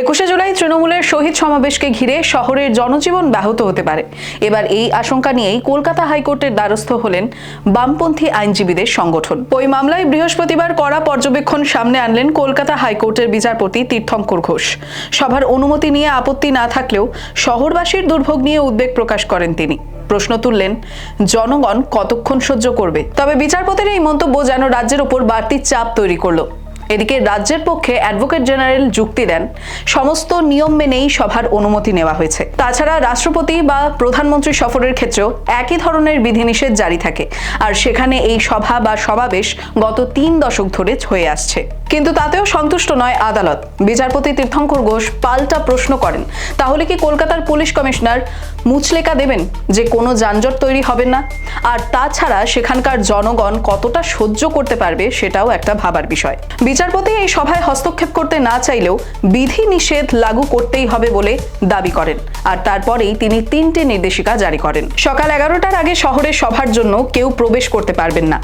একুশে জুলাই তৃণমূলের শহীদ সমাবেশকে ঘিরে শহরের জনজীবন ব্যাহত হতে পারে। এবার এই আশঙ্কা নিয়েই কলকাতা হাইকোর্টের দ্বারস্থ হলেন বামপন্থী আইনজীবীদের সংগঠন। ওই মামলায় বৃহস্পতিবার কড়া পর্যবেক্ষণ সামনে আনলেন কলকাতা হাইকোর্টের বিচারপতি তীর্থঙ্কর ঘোষ। সভার অনুমতি নিয়ে আপত্তি না থাকলেও শহরবাসীর দুর্ভোগ নিয়ে উদ্বেগ প্রকাশ করেন তিনি। প্রশ্ন তুললেন, জনগণ কতক্ষণ সহ্য করবে? তবে বিচারপতির এই মন্তব্য যেন রাজ্যের ওপর বাড়তি চাপ তৈরি করল। এদিকে রাজ্যের পক্ষে অ্যাডভোকেট জেনারেল যুক্তি দেন। সমস্ত নিয়ম মেনেই সভার অনুমতি নেওয়া হয়েছে। তাছাড়া রাষ্ট্রপতি বা প্রধানমন্ত্রী সফরের ক্ষেত্রেও একই ধরনের বিধিনিষেধ জারি থাকে। আর সেখানে এই সভা বা সমাবেশ গত তিন দশক ধরে হয়ে আসছে। কিন্তু তাতেও সন্তুষ্ট নয় আদালত। বিচারপতি তীর্থঙ্কর ঘোষ পাল্টা প্রশ্ন করেন, তাহলে কি কলকাতার পুলিশ কমিশনার মুচলেকা দেবেন যে কোনো যানজট তৈরি হবে না? আর তাছাড়া সেখানকার জনগণ কতটা সহ্য করতে পারবে সেটাও একটা ভাবার বিষয়। বিচারপতি এই সভায় হস্তক্ষেপ করতে না চাইলেও বিধি নিষেধ লাগু করতেই হবে বলে দাবি করেন, আর তারপরেই তিনি তিনটে নির্দেশিকা জারি করেন। সকাল এগারোটার আগে শহরের সভার জন্য কেউ প্রবেশ করতে পারবেন না।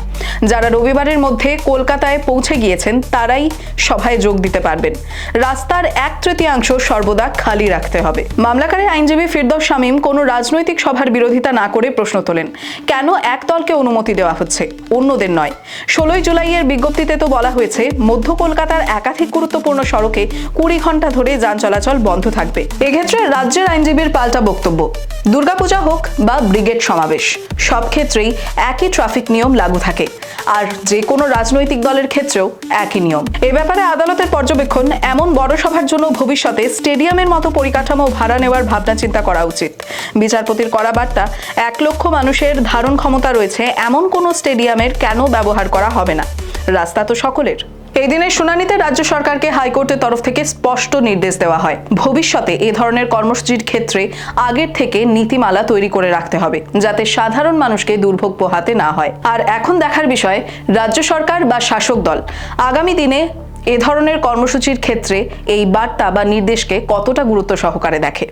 যারা রবিবারের মধ্যে কলকাতায় পৌঁছে গিয়েছেন তারাই সভায় যোগ দিতে পারবেন। রাস্তার এক তৃতীয়াংশ সর্বদা খালি রাখতে হবে। মামলাকারী আইনজীবী ফিরদৌস শামীম কোনো রাজনৈতিক সভার বিরোধিতা না করে প্রশ্ন তোলেন, কেন এক দলকে অনুমতি দেওয়া হচ্ছে? অন্যদের নয়। ষোলোই জুলাইয়ের বিজ্ঞপ্তিতে তো বলা হয়েছে, মধ্য কলকাতার একাধিক গুরুত্বপূর্ণ সড়কে কুড়ি ঘণ্টা ধরে যান চলাচল বন্ধ থাকবে। এক্ষেত্রে রাজ্যের আইনজীবীর পাল্টা বক্তব্য। দুর্গাপূজা হোক বা ব্রিগেড সমাবেশ, সব ক্ষেত্রেই একই ট্রাফিক নিয়ম লাগু থাকে। আর যে কোনো রাজনৈতিক দলের ক্ষেত্রেও একই নিয়ম। এ ব্যাপারে আদালতের পর্যবেক্ষণ, এমন বড় সভার জন্য ভবিষ্যতে স্টেডিয়ামের মতো পরিকাঠামো ভাড়া নেওয়ার ভাবনা চিন্তা করা উচিত। বিচারপতির করা বার্তা, এক লক্ষ মানুষের ধারণ ক্ষমতা রয়েছে, এমন কোনো স্টেডিয়ামের কেন ব্যবহার করা হবে না? রাস্তা তো সকলের। এই দিনের শুনানিতে রাজ্য সরকারকে হাইকোর্টের তরফ থেকে স্পষ্ট নির্দেশ দেওয়া হয়। ভবিষ্যতে এ ধরনের কর্মসূচির ক্ষেত্রে আগের থেকে নীতিমালা তৈরি করে রাখতে হবে, যাতে সাধারণ মানুষকে দুর্ভোগ পোহাতে না হয়। আর এখন দেখার বিষয়, রাজ্য সরকার বা শাসক দল। আগামী দিনে এ ধরনের কর্মসূচির ক্ষেত্রে এই বার্তা বা নির্দেশকে কতটা গুরুত্ব সহকারে দেখে?